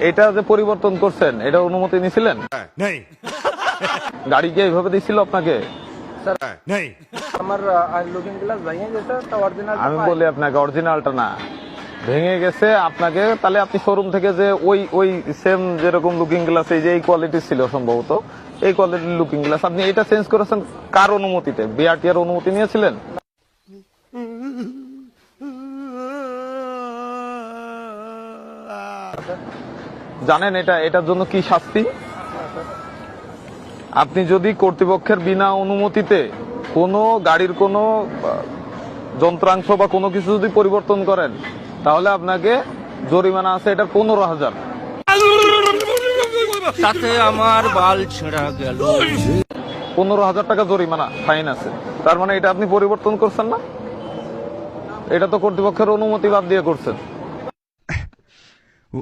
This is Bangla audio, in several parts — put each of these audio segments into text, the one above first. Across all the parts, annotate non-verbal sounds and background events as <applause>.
এটা যে পরিবর্তন করছেন এটা অনুমতি নিছিলেন হ্যাঁ, নেই। গাড়ি কি এইভাবে দিছিল আপনাকে? আমি বলি আপনাকে অরিজিনালটা না। ভেঙে গেছে আপনাকে তাহলে আপনি শোরুম থেকে যে ওই ওই সেম যেরকম লুকিং গ্লাস এই যে এই কোয়ালিটি ছিল সম্ভবত এই কোয়ালিটির লুকিং গ্লাস আপনি এটা চেঞ্জ করেছেন কার অনুমতিতে? বিআরটিআর অনুমতি নিয়েছিলেন? Mm-hmm. জানেন এটা এটার জন্য কি শাস্তি? আপনি যদি কর্তৃপক্ষের বিনা অনুমতিতে কোনো গাড়ির কোনো যন্ত্রাংশ বা কোনো কিছু যদি পরিবর্তন করেন তাহলে আপনাকে জরিমানা আছে এটা পনেরো হাজার। তাতে আমার বাল ছেঁড়া গেল। পনেরো হাজার টাকা জরিমানা ফাইন আছে। তার মানে এটা আপনি পরিবর্তন করছেন না? এটা তো কর্তৃপক্ষের অনুমতি বাদ দিয়ে করছেন। <laughs>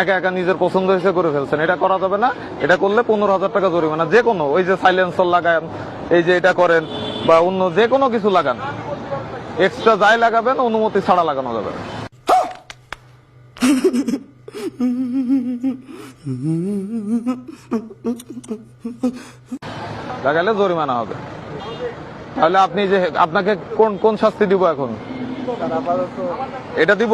একা একা নিজের পছন্দ হিসেবে করে ফেলছেন। এটা করা যাবে না, এটা করলে পনেরো হাজার টাকা জরিমানা। যে কোনো, ওই যে সাইলেন্সার লাগান, এই যে এটা করেন, বা অন্য যে কোনো কিছু লাগান। এক্সট্রা যাই লাগাবেন, অনুমতি ছাড়া লাগানো যাবে। লাগালে জরিমানা হবে। তাহলে আপনি যে আপনাকে কোন কোন শাস্তি দিব এখন? এটা দিব?